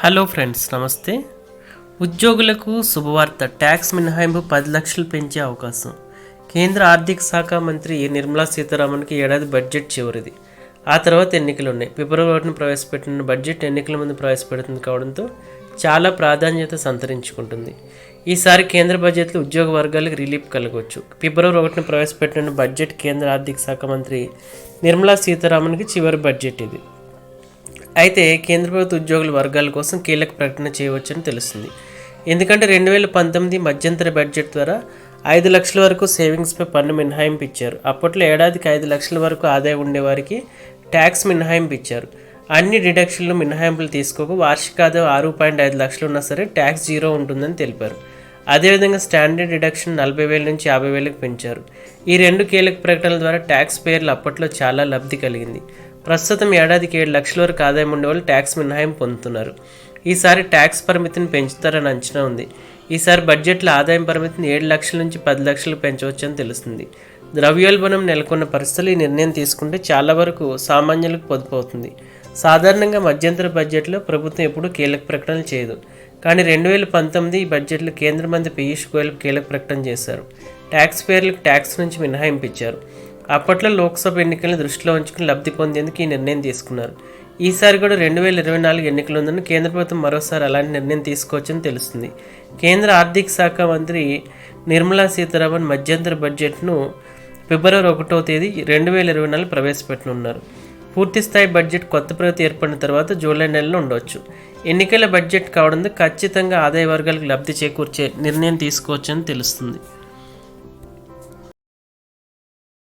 Hello friends నమస్తే. ఉద్యోగులకు శుభవార్త. ట్యాక్స్ మినహాయింపు పది లక్షలు పెంచే అవకాశం. కేంద్ర ఆర్థిక శాఖ మంత్రి నిర్మలా సీతారామన్కి ఏడాది బడ్జెట్ చివరిది. ఆ తర్వాత ఎన్నికలు ఉన్నాయి ఫిబ్రవరి ఒకటిన ప్రవేశపెట్టిన బడ్జెట్ ఎన్నికల ముందు ప్రవేశపెడుతుంది కావడంతో చాలా ప్రాధాన్యత సంతరించుకుంటుంది. ఈసారి కేంద్ర బడ్జెట్లో ఉద్యోగ వర్గాలకు రిలీఫ్ కలగవచ్చు ఫిబ్రవరి ఒకటిన ప్రవేశపెట్టిన బడ్జెట్ కేంద్ర ఆర్థిక శాఖ మంత్రి నిర్మలా సీతారామన్కి చివరి బడ్జెట్ ఇది. అయితే కేంద్ర ప్రభుత్వ ఉద్యోగుల వర్గాల కోసం కీలక ప్రకటన చేయవచ్చని తెలుస్తుంది. ఎందుకంటే రెండు వేల పంతొమ్మిది మధ్యంతర బడ్జెట్ ద్వారా ఐదు లక్షల వరకు సేవింగ్స్పై పన్ను మినహాయింపు ఇచ్చారు అప్పట్లో ఏడాదికి ఐదు లక్షల వరకు ఆదాయం ఉండేవారికి ట్యాక్స్ మినహాయింపు ఇచ్చారు అన్ని డిడక్షన్లు మినహాయింపులు తీసుకోక వార్షిక ఆదాయం ఆరు పాయింట్ ఐదు లక్షలు ఉన్నా సరే ట్యాక్స్ జీరో ఉంటుందని తెలిపారు. అదేవిధంగా స్టాండర్డ్ డిడక్షన్ నలభై వేల నుంచి యాభై వేలకు పెంచారు. ఈ రెండు కీలక ప్రకటనల ద్వారా ట్యాక్స్ పేర్లు అప్పట్లో చాలా లబ్ధి కలిగింది. ప్రస్తుతం ఏడాదికి ఏడు లక్షల వరకు ఆదాయం ఉండేవాళ్ళు ట్యాక్స్ మినహాయింపు పొందుతున్నారు. ఈసారి ట్యాక్స్ పరిమితిని పెంచుతారని అంచనా ఉంది. ఈసారి బడ్జెట్లో ఆదాయం పరిమితిని ఏడు లక్షల నుంచి పది లక్షలు పెంచవచ్చని తెలుస్తుంది. ద్రవ్యోల్బణం నెలకొన్న పరిస్థితులు ఈ నిర్ణయం తీసుకుంటే చాలా వరకు సామాన్యులకు పొదుపు అవుతుంది సాధారణంగా మధ్యంతర బడ్జెట్లో ప్రభుత్వం ఎప్పుడూ కీలక ప్రకటనలు చేయదు. కానీ రెండు వేల పంతొమ్మిది ఈ బడ్జెట్లో కేంద్ర మంత్రి పీయూష్ గోయల్ కీలక ప్రకటన చేశారు. ట్యాక్స్ పేర్లకు ట్యాక్స్ నుంచి మినహాయింపు ఇచ్చారు. అప్పట్లో లోక్సభ ఎన్నికలను దృష్టిలో ఉంచుకుని లబ్ధి పొందేందుకు ఈ నిర్ణయం తీసుకున్నారు. ఈసారి కూడా రెండు వేల ఇరవై నాలుగు ఎన్నికలు ఉందని కేంద్ర ప్రభుత్వం మరోసారి అలాంటి నిర్ణయం తీసుకోవచ్చని తెలుస్తుంది. కేంద్ర ఆర్థిక శాఖ మంత్రి నిర్మలా సీతారామన్ మధ్యంతర బడ్జెట్ను ఫిబ్రవరి ఒకటో తేదీ రెండు వేల ఇరవై నాలుగు ప్రవేశపెట్టనున్నారు. పూర్తి స్థాయి బడ్జెట్ కొత్త ప్రభుత్వం ఏర్పడిన తర్వాత జూలై నెలలో ఉండవచ్చు. ఎన్నికల బడ్జెట్ కావడంతో ఖచ్చితంగా ఆదాయ వర్గాలకు లబ్ధి చేకూర్చే నిర్ణయం తీసుకోవచ్చని తెలుస్తుంది.